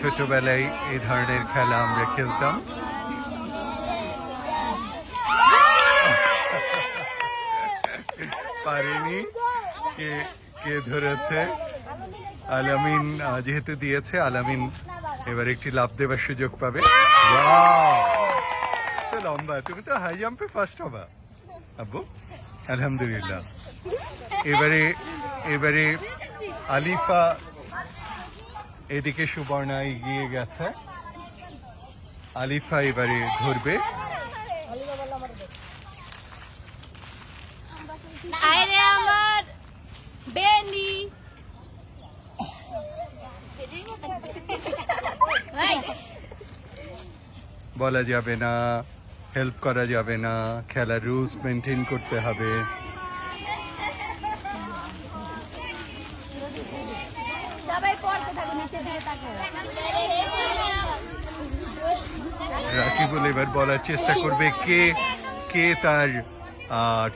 ছোটবেলায় এই ধরনের খেলা আমরা খেলতাম। পারেনি কে কে ধরেছে? আলামিন যেহেতু দিয়েছে আলামিন এবার একটি লাভ দেবার সুযোগ পাবে! লম্বা তুমি তো হাই জাম্পে ফার্স্ট হবা। আব্বু? আলহামদুলিল্লাহ। এবারে এবারে আলিফা এদিকে সুবর্ণা এগিয়ে গেছে। আলিফা এবারে ধরবে। আরে আমার বেলি। বলা যাবে না হেল্প করা যাবে না খেলার রুলস মেনটেন করতে হবে। রাকিবুল এবার বলার চেষ্টা করবে কে কে তার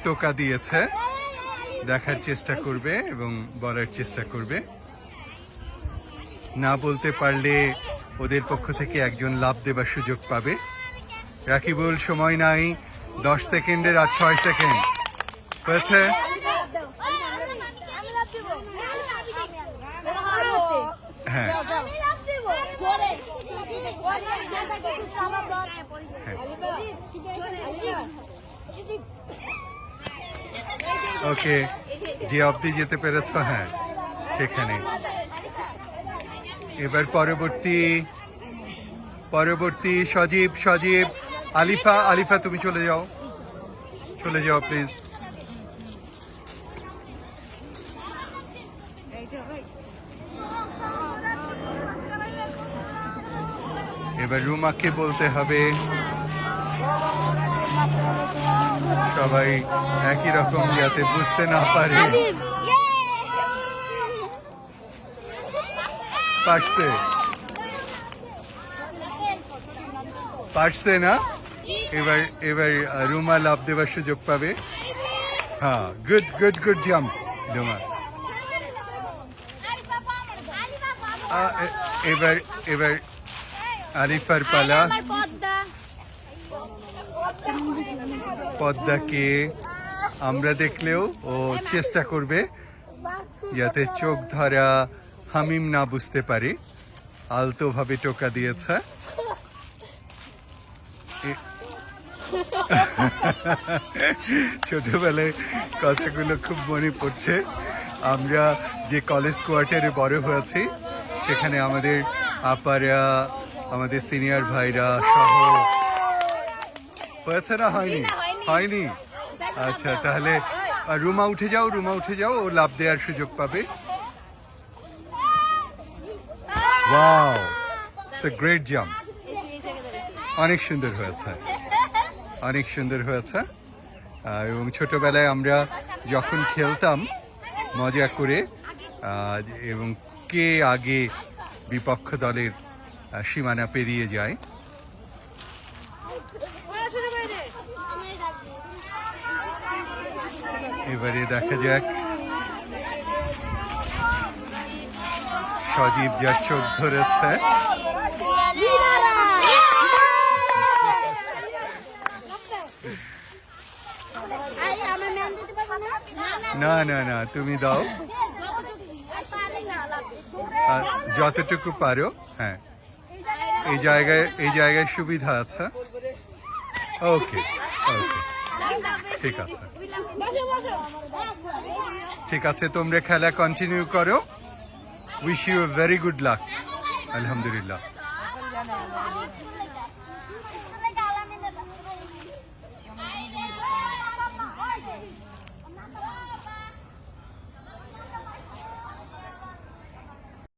টোকা দিয়েছে। দেখার চেষ্টা করবে এবং বলার চেষ্টা করবে। না বলতে পারলে ওদের পক্ষ থেকে একজন লাভ দেবার সুযোগ পাবে। রাকিবুল, সময় নাই, দশ সেকেন্ডের আর ছয় সেকেন্ড। হয়েছে? হ্যাঁ ওকে যে অবধি যেতে পেরেছ হ্যাঁ সেখানে এবার পরবর্তী পরবর্তী সজীব সজীব আলিফা আলিফা তুমি চলে যাও চলে যাও প্লিজ এবার রুমাকে বলতে হবে। সবাই একই রকম যাতে বুঝতে না পারে। পারছে? পারছে না? এবার এবার রুমা লাভ দেবার সুযোগ পাবে। হ্যাঁ good good good jump Ruma. এবার এবার আরিফার পালা। পদ্মা। পদ্মাকে আমরা দেখলেও ও চেষ্টা করবে যাতে চোখ ধরা হামিম না বুঝতে পারে। আলতো ভাবে টোকা দিয়েছে। ছোটবেলায় কথাগুলো খুব মনে পড়ছে। আমরা যে কলেজ কোয়ার্টারে বড় হয়েছি সেখানে আমাদের আপারা আমাদের সিনিয়র ভাইরা সহ। হয়েছে না হয়নি? হয়নি। আচ্ছা তাহলে রুমা উঠে যাও রুমা উঠে যাও ও লাভ দেওয়ার সুযোগ পাবে। Wow it's a great jump অনেক সুন্দর হয়েছে। অনেক সুন্দর হয়েছে। এবং ছোটবেলায় আমরা যখন খেলতাম মজা করে এবং কে আগে বিপক্ষ দলের সীমানা পেরিয়ে যায়। এবারে দেখা যাক। সজীব যার চোখ ধরেছে। না না না তুমি দাও। যতটুকু পারো হ্যাঁ। এই জায়গায় এই জায়গায় সুবিধা আছে? ওকে ওকে ঠিক আছে। ঠিক আছে, তোমরা খেলা কন্টিনিউ করো। Wish you very good luck আলহামদুলিল্লাহ।